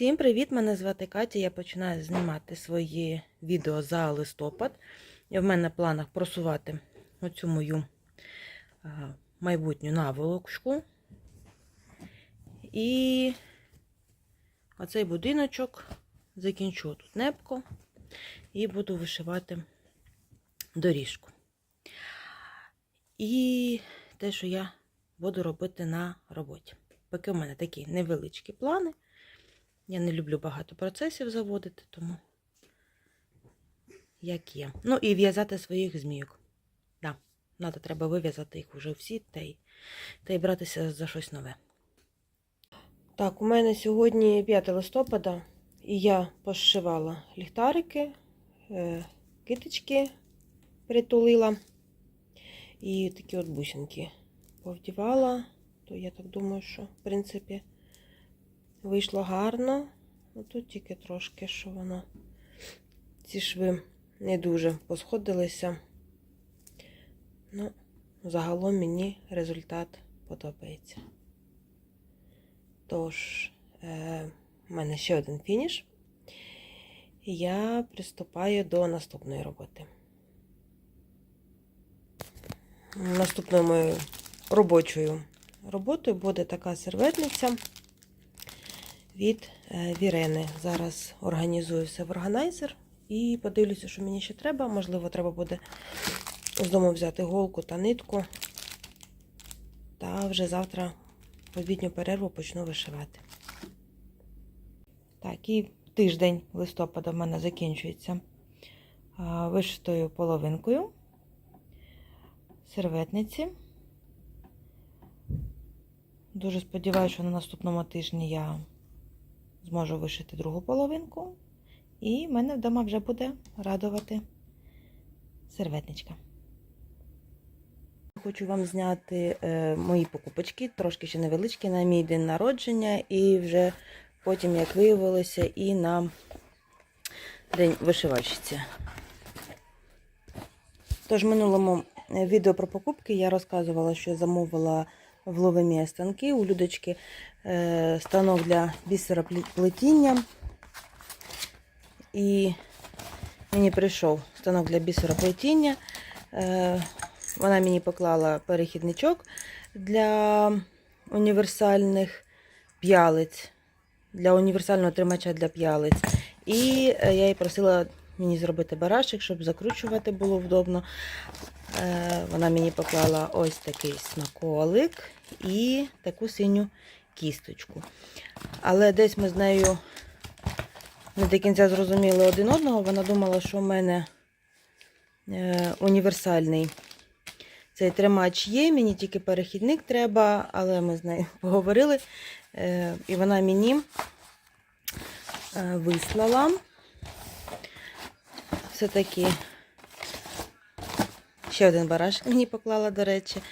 Всім привіт! Мене звати Катя. Я починаю знімати свої відео за листопад. В мене в планах просувати оцю мою майбутню наволочку. І оцей будиночок закінчу тут небко і буду вишивати доріжку. І те, що я буду робити на роботі. Поки в мене такі невеличкі плани. Я не люблю багато процесів заводити, тому як є. Ну і в'язати своїх змійок. Да, надо, треба вив'язати їх вже всі та й, та й братися за щось нове. Так, у мене сьогодні 5 листопада, і я пошивала ліхтарики, е, китички притулила і такі от бусинки повдівала. То я так думаю, що, в принципі, Вийшло гарно. Ну, Тут тільки трошки, що воно ці шви не дуже посходилися. Ну, загалом мені результат подобається. Тож, е, в мене ще один фініш. Я приступаю до наступної роботи. Наступною моєю робочою роботою буде така серветниця від е, Вірени. Зараз організую все в органайзер і подивлюся, що мені ще треба. Можливо, треба буде з дому взяти голку та нитку. Та вже завтра в обідню перерву почну вишивати. Так, і тиждень листопада в мене закінчується вишитою половинкою серветниці. Дуже сподіваюся, що на наступному тижні я зможу вишити другу половинку, і мене вдома вже буде радувати серветничка. Хочу вам зняти е, мої покупочки, трошки ще невеличкі, на мій день народження, і вже потім, як виявилося, і на день вишивальщиці. Тож, в минулому відео про покупки я розказувала, що замовила в ловимі станки у людочки е, станок для бісероплетіння. І мені прийшов станок для бісероплетіння. Е, Вона мені поклала перехідничок для універсальних п'ялиць, для універсального тримача для п'ялиць. І е, я їй просила мені зробити барашек, щоб закручувати було вдобно. Е, Вона мені поклала ось такий смаколик і таку синю кісточку. Але десь ми з нею не до кінця зрозуміли один одного. Вона думала, що в мене е, універсальний цей тримач є, мені тільки перехідник треба, але ми з нею поговорили. Е, і вона мені вислала все-таки ще один барашок мені поклала, до речі.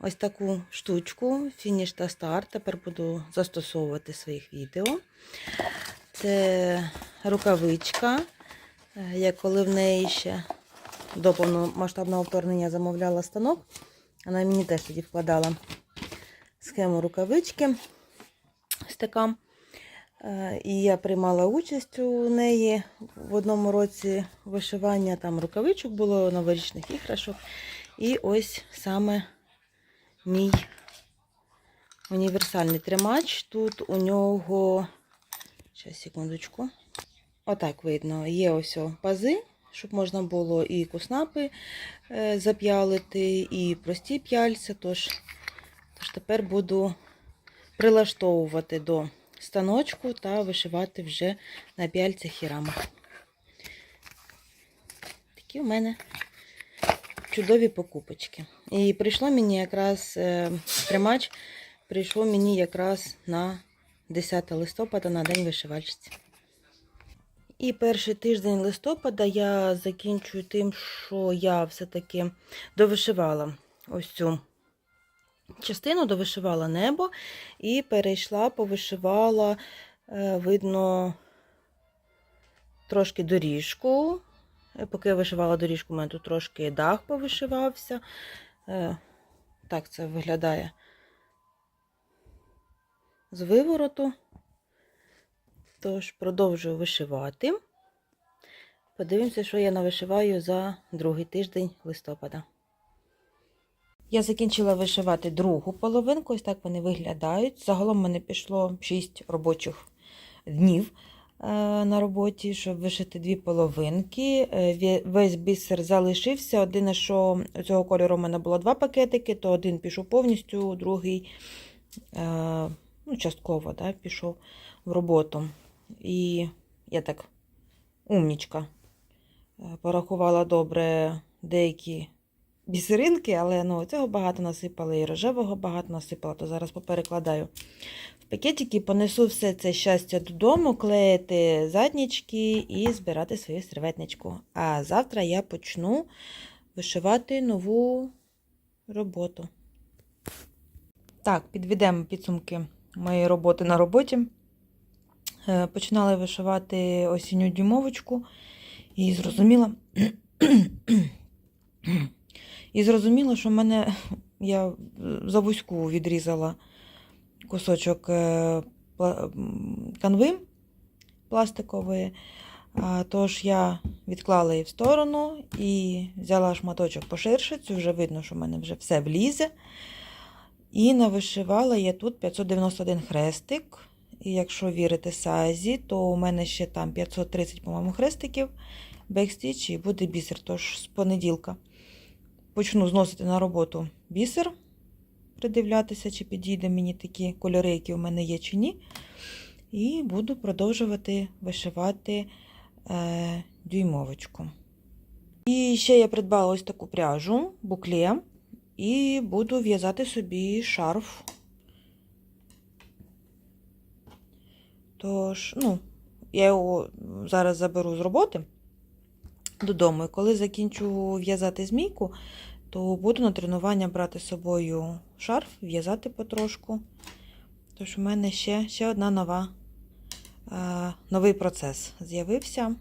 Ось таку штучку, фініш та старт. Тепер буду застосовувати своїх відео. Це рукавичка. Е, я коли в неї ще до повномасштабного вторгнення замовляла станок, вона мені теж тоді вкладала схему рукавички. Ось така. Е, і я приймала участь у неї в одному році вишивання. Там рукавичок було, новорічних іграшок. І ось саме мій універсальний тримач. Тут у нього, зараз, секундочку, отак видно, є ось пази, щоб можна було і куснапи е, зап'ялити, і прості п'яльця. Тож, тож тепер буду прилаштовувати до станочку та вишивати вже на п'яльцях і рамах. Такі у мене чудові покупочки. І прийшло мені якраз е, тримач, прийшло мені якраз на 10 листопада на День вишивальщиці. І перший тиждень листопада я закінчую тим, що я все-таки довишивала ось цю частину, довишивала небо і перейшла, повишивала, е, видно, трошки доріжку. Е, поки я вишивала доріжку, у мене тут трошки дах повишивався. Е, так це виглядає з вивороту. Тож продовжую вишивати. Подивимося, що я навишиваю за другий тиждень листопада. Я закінчила вишивати другу половинку, ось так вони виглядають. Загалом в мене пішло 6 робочих днів е, на роботі, щоб вишити дві половинки. Е, Весь бісер залишився. Один, що цього кольору у мене було два пакетики, то один пішов повністю, другий е, ну, частково да, пішов в роботу. І я так умнічка. Порахувала добре деякі бісеринки, але ну, цього багато насипала і рожевого багато насипала, то зараз поперекладаю в пакетики, понесу все це щастя додому, клеїти заднічки і збирати свою серветничку. А завтра я почну вишивати нову роботу. Так, підведемо підсумки моєї роботи на роботі. Е, Починала вишивати осінню дюймовочку і зрозуміла, і зрозуміла, що мене я за вузьку відрізала кусочок е, канви пластикової. Тож я відклала її в сторону і взяла шматочок поширше. Це вже видно, що в мене вже все влізе. І навишивала я тут 591 хрестик. І якщо вірити сазі, то у мене ще там 530, по-моєму, хрестиків бекстіч і буде бісер. Тож з понеділка почну зносити на роботу бісер, придивлятися, чи підійде мені такі кольори, які у мене є, чи ні. І буду продовжувати вишивати е, дюймовочку. І ще я придбала ось таку пряжу, букле, і буду в'язати собі шарф. Тож, ну, я його зараз заберу з роботи додому. І коли закінчу в'язати змійку, то буду на тренування брати з собою шарф, в'язати потрошку. Тож у мене ще, ще одна нова, е, новий процес з'явився.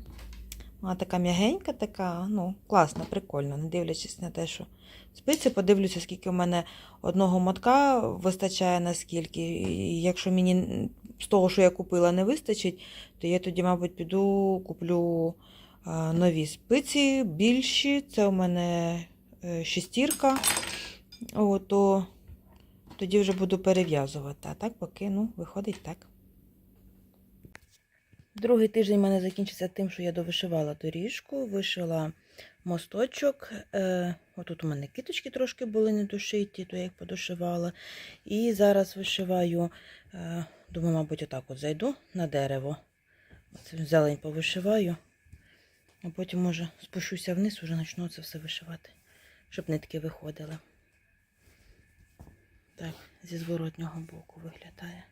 Вона така м'ягенька, така, ну, класна, прикольна, не дивлячись на те, що спиці, подивлюся, скільки в мене одного мотка вистачає наскільки. І якщо мені з того, що я купила, не вистачить, то я тоді, мабуть, піду куплю нові спиці, більші. Це у мене е, шестірка. О, то тоді вже буду перев'язувати. А так поки ну, виходить так. Другий тиждень в мене закінчиться тим, що я довишивала доріжку, вишила мосточок. Е, отут у мене киточки трошки були не дошиті, то я їх подошивала. І зараз вишиваю, е, думаю, мабуть, отак от зайду на дерево. Зелень повишиваю, а потім, може, спущуся вниз, вже почну це все вишивати, щоб нитки виходили. Так, зі зворотнього боку виглядає.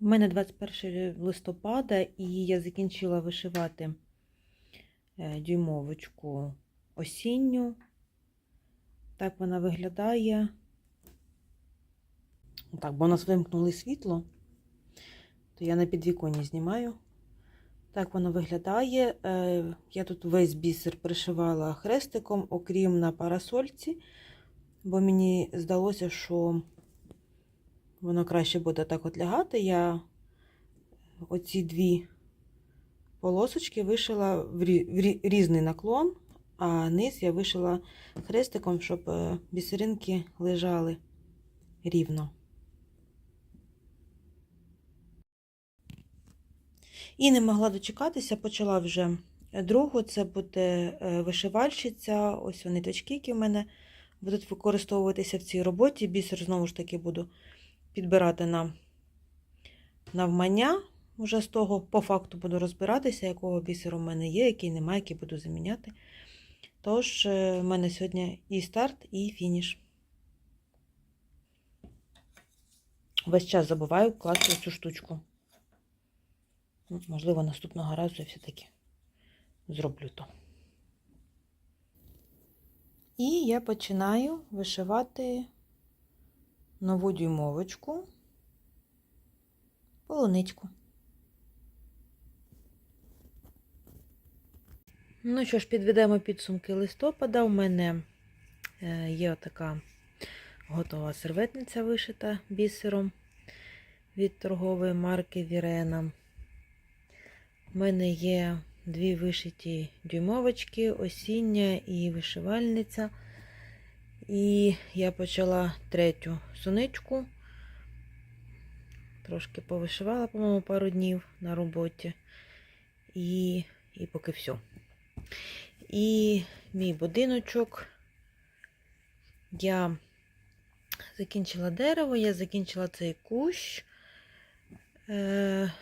У мене 21 листопада, і я закінчила вишивати е, дюймовочку осінню. Так вона виглядає. Так, бо у нас вимкнули світло, то я на підвіконні знімаю. Так воно виглядає. Е, Я тут весь бісер пришивала хрестиком, окрім на парасольці, бо мені здалося, що воно краще буде так от лягати. Я оці дві полосочки вишила в рі- в рі- різний наклон, а низ я вишила хрестиком, щоб е, бісеринки лежали рівно. І не могла дочекатися, почала вже другу. Це буде е, вишивальщиця. Ось вони точки, які в мене будуть використовуватися в цій роботі. Бісер знову ж таки буду підбирати на навмання. Вже з того по факту буду розбиратися, якого бісеру в мене є, який немає, який буду заміняти. Тож, е, в мене сьогодні і старт, і фініш. Весь час забуваю класти цю штучку. Ну, Можливо, наступного разу я все-таки зроблю то. І я починаю вишивати нову дюймовочку, полуничку. Ну що ж, підведемо підсумки листопада. У мене е, є така готова серветниця вишита бісером від торгової марки Вірена. У мене є дві вишиті дюймовочки, осіння і вишивальниця. І я почала третю суничку. Трошки повишивала, по-моєму, пару днів на роботі. І, і поки все. І мій будиночок. Я закінчила дерево, я закінчила цей кущ. Е,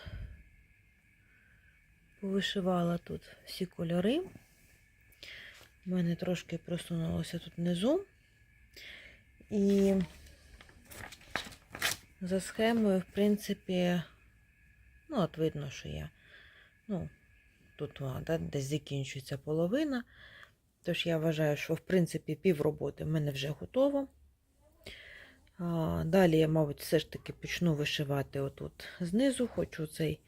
повишивала тут всі кольори. У мене трошки просунулося тут внизу. І за схемою, в принципі, ну, от видно, що я, ну, тут да, десь закінчується половина. Тож я вважаю, що, в принципі, пів роботи в мене вже готово. А, Далі я, мабуть, все ж таки почну вишивати отут знизу, хочу цей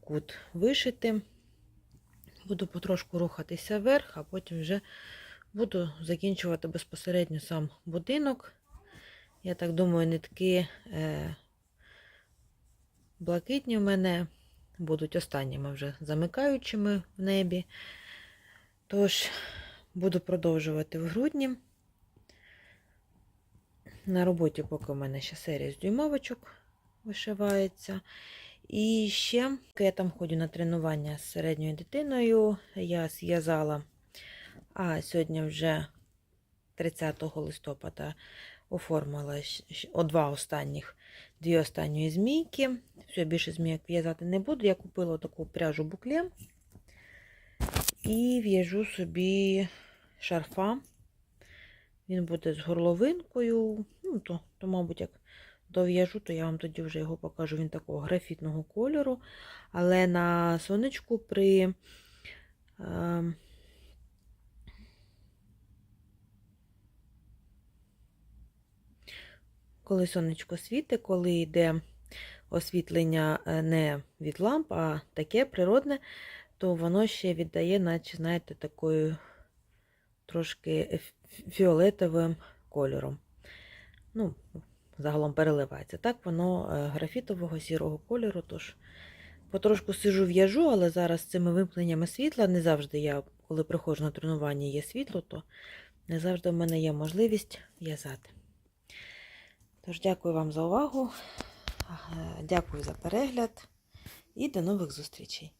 кут вишити. Буду потрошку рухатися вверх, а потім вже буду закінчувати безпосередньо сам будинок. Я так думаю, нитки е, блакитні в мене будуть останніми вже замикаючими в небі. Тож, буду продовжувати в грудні. На роботі, поки у мене ще серія з вишивається. І ще я там ходжу на тренування з середньою дитиною. Я зв'язала, а сьогодні вже 30 листопада оформила о, два останніх, дві останні змійки. Все, більше змійок в'язати не буду. Я купила таку пряжу букле і в'яжу собі шарфа. Він буде з горловинкою. Ну, то, то, мабуть, як дов'яжу, то я вам тоді вже його покажу. Він такого графітного кольору. Але на сонечку при. Е, коли сонечко світить, коли йде освітлення е, не від ламп, а таке природне, то воно ще віддає, наче, знаєте, такою трошки фіолетовим кольором. Ну, загалом переливається. Так, воно е, графітового сірого кольору. Тож потрошку сижу в'яжу, але зараз з цими вимкненнями світла не завжди я, коли приходжу на тренування, є світло, то не завжди в мене є можливість в'язати. Тож, дякую вам за увагу, е, дякую за перегляд і до нових зустрічей.